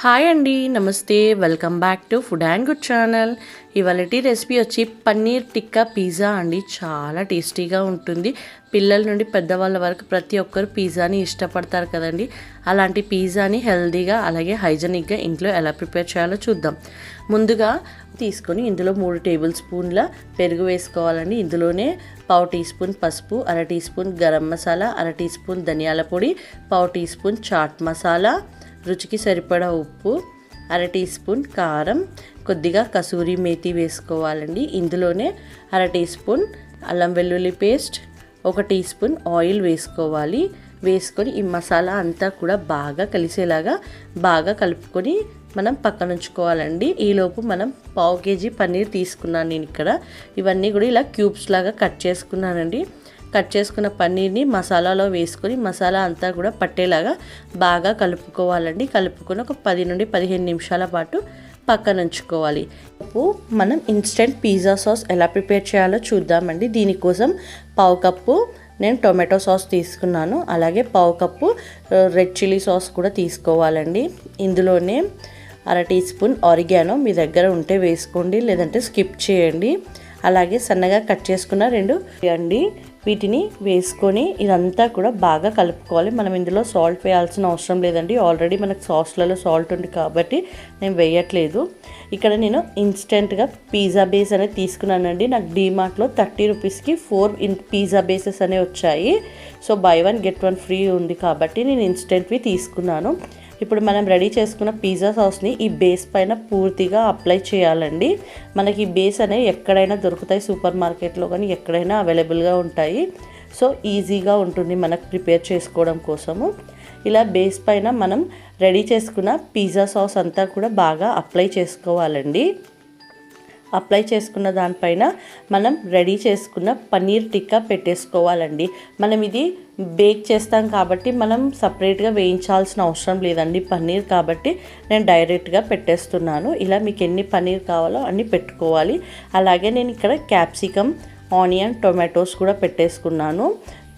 Hi అండి నమస్తే welcome back to food and good channel. ఇవాళటి recipe వచ్చి పన్నీర్ టిక్కా పిజ్జా అండి. చాలా టేస్టీగా ఉంటుంది. పిల్లల నుండి పెద్దవాళ్ళ వరకు ప్రతి ఒక్కరు పిజ్జాని ఇష్టపడతారు కదండి. అలాంటి పిజ్జాని హెల్తీగా అలాగే హైజెనిక్గా ఇంట్లో ఎలా ప్రిపేర్ చేయాలో చూద్దాం. ముందుగా తీసుకొని ఇందులో మూడు టేబుల్ స్పూన్ల పెరుగు వేసుకోవాలండి. ఇందులోనే పావు టీ స్పూన్ పసుపు అర టీ స్పూన్ గరం మసాలా అర టీ స్పూన్ ధనియాల పొడి పావు టీ స్పూన్ చాట్ మసాలా రుచికి సరిపడా ఉప్పు అర టీ స్పూన్ కారం కొద్దిగా కసూరి మేతి వేసుకోవాలండి. ఇందులోనే అర టీ స్పూన్ అల్లం వెల్లుల్లి పేస్ట్ ఒక టీ స్పూన్ ఆయిల్ వేసుకోవాలి. వేసుకొని ఈ మసాలా అంతా కూడా బాగా కలిసేలాగా బాగా కలుపుకొని మనం పక్కన ఉంచుకోవాలండి ఈలోపు మనం పావు కేజీ పన్నీర్ తీసుకున్నాను నేను ఇక్కడ. ఇవన్నీ కూడా ఇలా క్యూబ్స్ లాగా కట్ చేసుకున్నానండి. కట్ చేసుకున్న పన్నీర్ని మసాలాలో వేసుకొని మసాలా అంతా కూడా పట్టేలాగా బాగా కలుపుకోవాలండి. కలుపుకొని ఒక పది నుండి పదిహేను నిమిషాల పాటు పక్కన ఉంచుకోవాలి. మనం ఇన్స్టెంట్ పిజ్జా సాస్ ఎలా ప్రిపేర్ చేయాలో చూద్దామండి. దీనికోసం పావు కప్పు నేను టొమాటో సాస్ తీసుకున్నాను. అలాగే పావు కప్పు రెడ్ చిల్లీ సాస్ కూడా తీసుకోవాలండి. ఇందులోనే అర టీ స్పూన్ ఆరిగానో మీ దగ్గర ఉంటే వేసుకోండి లేదంటే స్కిప్ చేయండి. అలాగే సన్నగా కట్ చేసుకున్న రెండు అండి. వీటిని వేసుకొని ఇదంతా కూడా బాగా కలుపుకోవాలి. మనం ఇందులో సాల్ట్ వేయాల్సిన అవసరం లేదండి. ఆల్రెడీ మనకు సాస్లలో సాల్ట్ ఉంది కాబట్టి నేను వేయట్లేదు. ఇక్కడ నేను ఇన్స్టెంట్గా పిజ్జా బేస్ అనేది తీసుకున్నానండి. నాకు డీమార్ట్లో థర్టీ రూపీస్కి ఫోర్ ఇన్ పిజ్జా బేసెస్ అనేవి వచ్చాయి. So buy one get one free ఉంది కాబట్టి నేను ఇన్స్టెంట్వి తీసుకున్నాను. ఇప్పుడు మనం రెడీ చేసుకున్న పిజ్జా సాస్ని ఈ బేస్ పైన పూర్తిగా అప్లై చేయాలండి. మనకి ఈ బేస్ అనేవి ఎక్కడైనా దొరుకుతాయి సూపర్ మార్కెట్లో కానీ ఎక్కడైనా అవైలబుల్గా ఉంటాయి. సో ఈజీగా ఉంటుంది మనకు ప్రిపేర్ చేసుకోవడం కోసము. ఇలా బేస్ పైన మనం రెడీ చేసుకున్న పిజ్జా సాస్ అంతా కూడా బాగా అప్లై చేసుకోవాలండి. అప్లై చేసుకున్న దానిపైన మనం రెడీ చేసుకున్న పన్నీర్ టిక్కా పెట్టేసుకోవాలండి. మనం ఇది బేక్ చేస్తాం కాబట్టి మనం సపరేట్గా వేయించాల్సిన అవసరం లేదండి పన్నీర్ కాబట్టి నేను డైరెక్ట్గా పెట్టేస్తున్నాను. ఇలా మీకు ఎన్ని పన్నీర్ కావాలో అన్ని పెట్టుకోవాలి. అలాగే నేను ఇక్కడ క్యాప్సికమ్ ఆనియన్ టొమాటోస్ కూడా పెట్టేసుకున్నాను.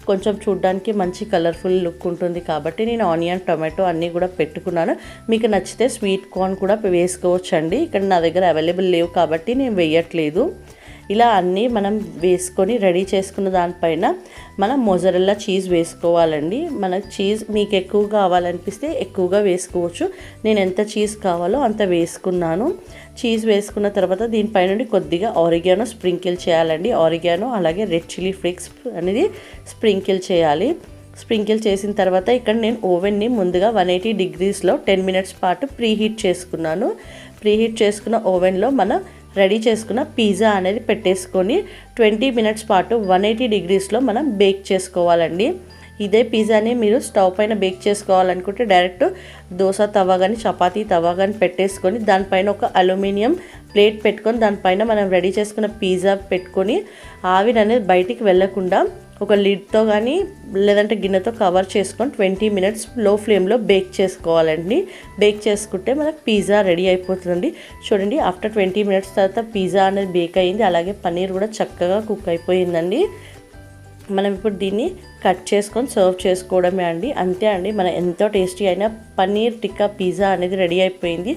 కొంచెం చూడ్డానికి మంచి కలర్ఫుల్ లుక్ ఉంటుంది కాబట్టి నేను ఆనియన్ టొమాటో అన్నీ కూడా పెట్టుకున్నాను. మీకు నచ్చితే స్వీట్ కార్న్ కూడా వేసుకోవచ్చండి. ఇక్కడ నా దగ్గర అవైలబుల్ లేవు కాబట్టి నేను వేయట్లేదు. ఇలా అన్నీ మనం వేసుకొని రెడీ చేసుకున్న దానిపైన మనం మొజరెల్లా చీజ్ వేసుకోవాలండి. మన చీజ్ మీకు ఎక్కువ కావాలనిపిస్తే ఎక్కువగా వేసుకోవచ్చు. నేను ఎంత చీజ్ కావాలో అంత వేసుకున్నాను. చీజ్ వేసుకున్న తర్వాత దీనిపై నుండి కొద్దిగా ఆరిగానో స్ప్రింకిల్ చేయాలండి. ఆరిగానో అలాగే రెడ్ చిల్లీ ఫ్లేక్స్ అనేది స్ప్రింకిల్ చేయాలి. స్ప్రింకిల్ చేసిన తర్వాత ఇక్కడ నేను ఓవెన్ని ముందుగా వన్ ఎయిటీ డిగ్రీస్లో టెన్ మినిట్స్ పాటు ప్రీహీట్ చేసుకున్నాను. ప్రీహీట్ చేసుకున్న ఓవెన్లో మన రెడీ చేసుకున్న పిజ్జా అనేది పెట్టేసుకొని ట్వంటీ మినిట్స్ పాటు వన్ ఎయిటీ డిగ్రీస్లో మనం బేక్ చేసుకోవాలండి. ఇదే పిజ్జాని మీరు స్టవ్ పైన బేక్ చేసుకోవాలనుకుంటే డైరెక్ట్ దోశ తవా కానీ చపాతీ తవా కానీ పెట్టేసుకొని దానిపైన ఒక అల్యూమినియం ప్లేట్ పెట్టుకొని దానిపైన మనం రెడీ చేసుకున్న పిజ్జా పెట్టుకొని ఆవిరి అనేది బయటికి వెళ్ళకుండా ఒక లిడ్తో కానీ లేదంటే గిన్నెతో కవర్ చేసుకొని ట్వంటీ మినిట్స్లో ఫ్లేమ్లో బేక్ చేసుకోవాలండి. బేక్ చేసుకుంటే మనకు పిజ్జా రెడీ అయిపోతుందండి. చూడండి ఆఫ్టర్ ట్వంటీ మినిట్స్ తర్వాత పిజ్జా అనేది బేక్ అయింది. అలాగే పన్నీర్ కూడా చక్కగా కుక్ అయిపోయిందండి. మనం ఇప్పుడు దీన్ని కట్ చేసుకొని సర్వ్ చేసుకోవడమే అండి. అంతే అండి. మన ఎంతో టేస్టీ అయిన పన్నీర్ టిక్కా పిజ్జా అనేది రెడీ అయిపోయింది.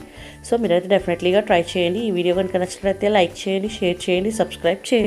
సో మీరైతే డెఫినెట్లీగా ట్రై చేయండి. ఈ వీడియో కనుక నచ్చినట్లయితే లైక్ చేయండి షేర్ చేయండి సబ్స్క్రైబ్ చేయండి.